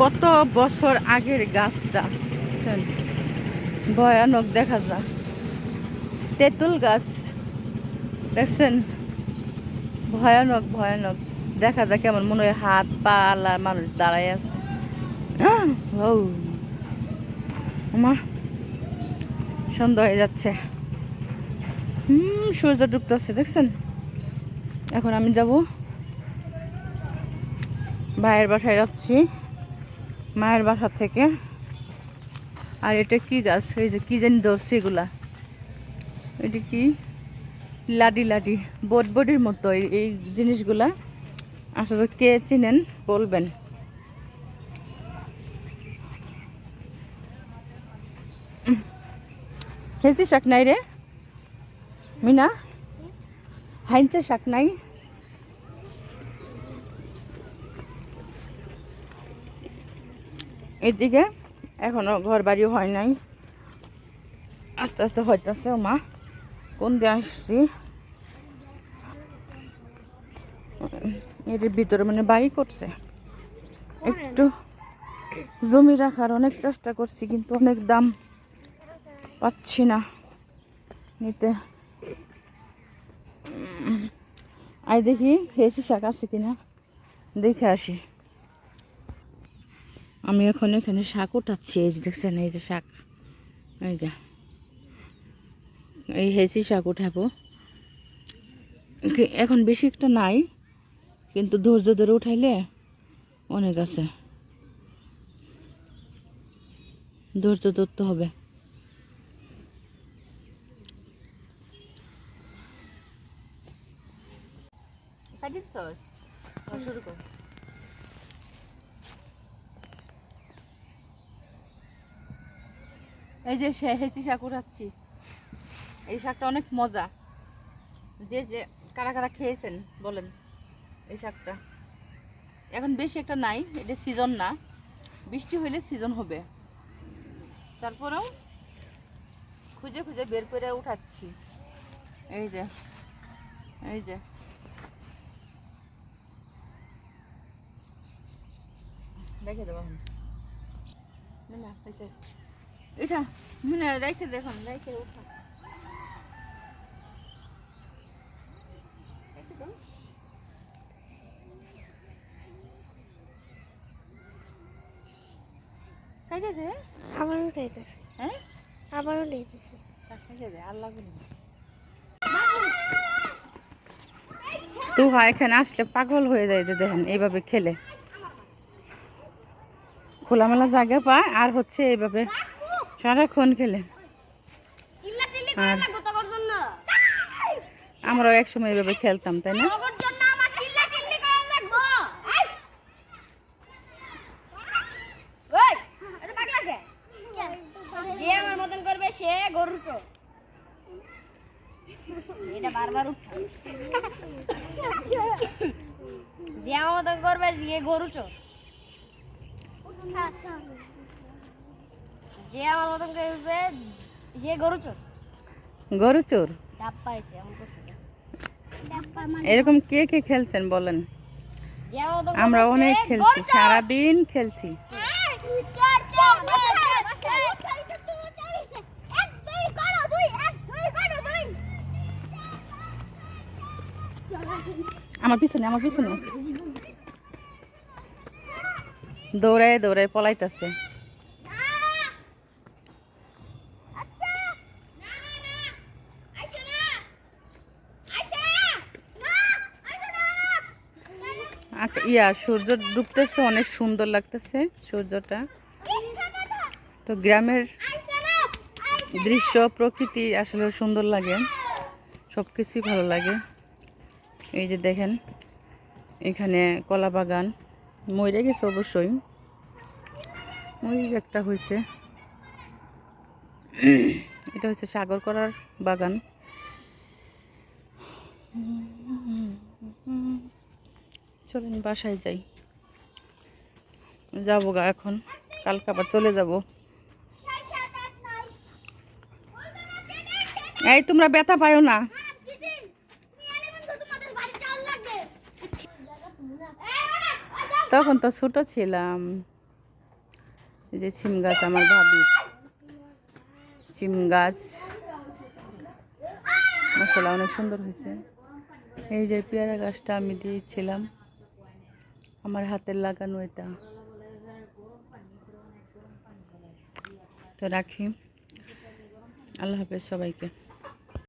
কত বছর আগের গাছটা? ভয়ানক দেখা যায় তেঁতুল গাছ, দেখছেন? ভয়ানক ভয়ানক। দেখা যায় কেমন মনে হয় হাত, পা, আল্লাহ, মানুষ দাঁড়ায় আছে। ও মা সন্ধ্যা হয়ে যাচ্ছে। হুম, সূর্য ডুবতেছে, দেখছেন? এখন আমি যাব। ভাইয়ের বাসায় যাচ্ছি। মায়ের বাসা থেকে। আর এটা কি গাছ? এই যে কি জানি ধরছে এগুলা। এটা কি? লাডি লাডি, বট বডির মতো এই- জিনিসগুলা। আসলে কে চিনেন, বলবেন। হেসি শাক নাই রে। মিনা, হাইনচে শাক নাই। এদিকে এখনও ঘর বাড়িও হয় নাই। আস্তে আস্তে হইতেছে মা, কোন দিয়ে আসছি? এর ভিতরে মানে বাড়ি করছে। একটু জমি রাখার অনেক চেষ্টা করছি, কিন্তু অনেক দাম পাচ্ছি না নিতে। আই দেখি, হেসি শাক আছে কিনা? দেখে আসি। আমি এখন এখানে শাক উঠাচ্ছি, এই যে দেখছেন, এই যে শাক। এই যে, এই হেসি শাক উঠাবো। এখন বেশি একটা নাই, কিন্তু ধৈর্য ধরে উঠাইলে অনেক আছে। ধৈর্য ধরতে হবে। শুরু কর। এই যে হেসি শাক উঠাচ্ছি। এই শাকটা অনেক মজা। যে যে, কারা কারা খেয়েছেন, বলেন এই শাকটা। এখন বেশি একটা নাই, এটা সিজন না। বৃষ্টি হইলে সিজন হবে। তারপরেও খুঁজে খুঁজে বের করে উঠাচ্ছি। এই যে এই যে। দেখে দেবো। না এটা মিনা রেখে দেখুন রেখে উঠা হ্যাঁ? আল্লাহ তুহা এখানে আসলে পাগল হয়ে যায় যে দেখেন এইভাবে খেলে। খোলামেলা জায়গা পায় আর হচ্ছে এইভাবে সারাক্ষণ খেলে। আমরাও একসময় এইভাবে খেলতাম তাই না? তোর জন্য আমার চিল্লা চিল্লি করা লাগবো। এই! ওই এটা পাগলা কে? যে আমার মতন করবে সে গরু চোর। এটা বারবার উঠা যে আমার মতন করবে সে গরু চোর। যে আমার মতন করবে সে গরু চোর গরু চোর এরকম কে কে খেলছেন বলেন যে আমরা অনেক খেলছি সারাদিন খেলছি আমার পিছনে আমার পিছনে দৌড়ায় দৌড়ায় পলাইতেছে ইয়া, সূর্য ডুবতেছে, অনেক সুন্দর লাগতেছে সূর্যটা। তো গ্রামের দৃশ্য, প্রকৃতি আসলে সুন্দর লাগে। সব কিছুই ভালো লাগে। এই যে দেখেন, এখানে কলা বাগান। মরে গেছে অবশ্যই। যে একটা হয়েছে। এটা হচ্ছে সাগর করার বাগান। চলেন বাসায় যাই। যাব গা এখন। কালকে আবার চলে যাব। এই তোমরা ব্যথা পাও না। তখন তো ছোট ছিলাম। যে সিম গাছ আমার ভাবি সিম গাছ। মশলা অনেক সুন্দর হয়েছে। এই যে পেয়ারা গাছটা আমি দিয়েছিলাম। আমার হাতের লাগানো এটা। তো রাখি। আল্লাহ হাফেজ সবাইকে।